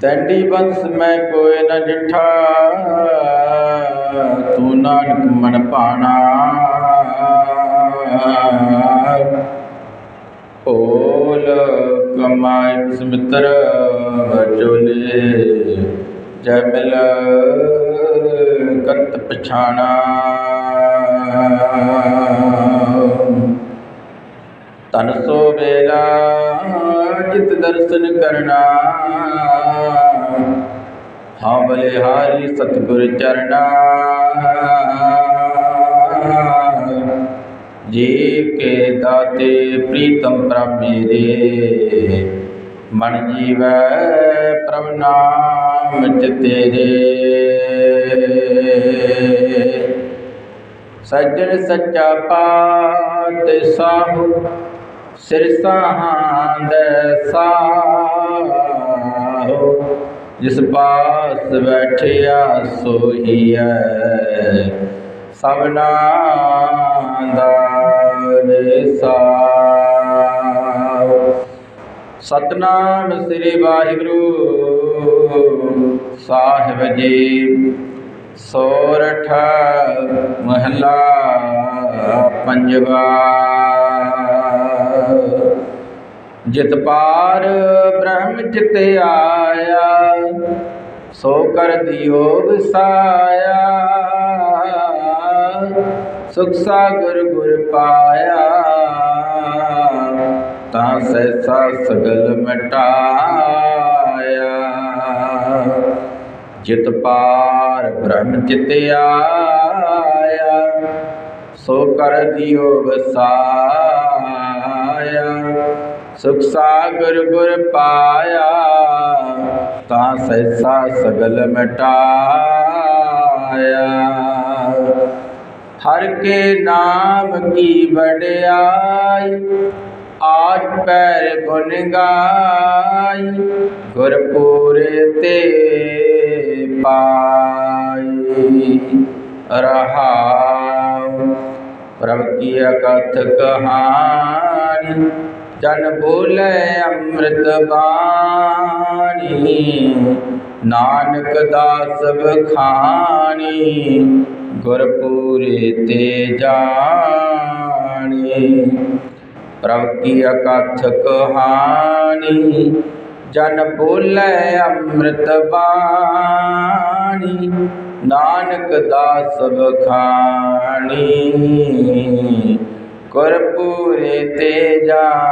ਤੈਂਡੀ ਬੰਸ ਮੈਂ ਕੋਈ ਨਾ ਡਿਠਾ, ਤੂੰ ਨਾਨਕ ਮਨ ਭਾਣਾ ਓਲ ਕਮਾਇ ਸਮਿਤਰ ਵਚੋਲੇ ਜੈ ਮਿਲ ਕਤ ਪਛਾਣਾ। ਤਨ ਸੋ ਵੇਲਾ ਜਿਤ ਦਰਸ਼ਨ ਕਰਨਾ। ਹਾਂ ਬਲੇ ਹਾਰੀ ਸਤਿਗੁਰ ਚਰਣਾ ਜੀ ਕੇ ਦਾਤੇ ਪ੍ਰੀਤਮ ਪ੍ਰਭ ਮੇਰੇ, ਮਨ ਜੀਵੈ ਪ੍ਰਭ ਨਾਮ ਚਿਤੇਰੇ ਸੱਜਣ ਸੱਚਾ ਪਾਤ ਸਾਹੂ ਸਿਰ ਸਾਹਾਂਦ ਸਾਹੋ, ਜਿਸ ਪਾਸ ਬੈਠਿਆ ਸੋਹੀਐ ਸਭਨਾ ਦਾ ਵਿਸਾਹੋ ਸਤਨਾਮ ਸ੍ਰੀ ਵਾਹਿਗੁਰੂ ਸਾਹਿਬ ਜੀ, ਸੋਰਠ ਮਹਲਾ ਪੰਜਵਾ। ਜਿਤ ਪਾਰ ਬ੍ਰਹਮ ਚਿਤ ਆਇਆ, ਸੋ ਕਰ ਦਿਓ ਵਿਸਾਇਆ। ਸੁਖ ਸਾਗਰ ਗੁਰ ਪਾਇਆ, ਤਾਂ ਸੈਸਾ ਸਗਲ ਮਟਾਇਆ। ਜਿਤ ਪਾਰ ਬ੍ਰਹਮ ਚਿਤ ਆਇਆ, ਸੋ ਕਰ ਦਿਓ ਵਸਾਇਆ। ਸੁਖ ਸਾਗਰ ਗੁਰ ਪਾਇਆ, ਤਾਂ ਸੈਸਾ ਸਗਲ ਮਟਾਇਆ। ਹਰ ਕੇ ਨਾਮ ਕੀ ਵਡਿਆਈ, ਆਜ ਪੈਰ ਗੁਣ ਗਾਈ, ਗੁਰਪੂਰੇ ਤੇ ਪਾਈ। ਰਹਾਉ ਪ੍ਰਭ ਕੀ ਅਕਥ ਕਹਾਣੀ ਜਨ ਬੋਲੇ ਅੰਮ੍ਰਿਤ ਬਾਣੀ। ਨਾਨਕ ਦਾਸ ਬਖਾਣੀ ਗੁਰਪੂਰੇ ਤੇ ਜਾਣੀ। ਪ੍ਰਭ ਕੀ ਅਕਥ ਕਹਾਣੀ, ਜਨ ਬੋਲੇ ਅੰਮ੍ਰਿਤ ਬਾਣੀ। ਨਾਨਕ ਦਾਸ ਬਖਾਣੀ ਗੁਰਪੂਰੇ ਤੇ ਜਾਣੀ।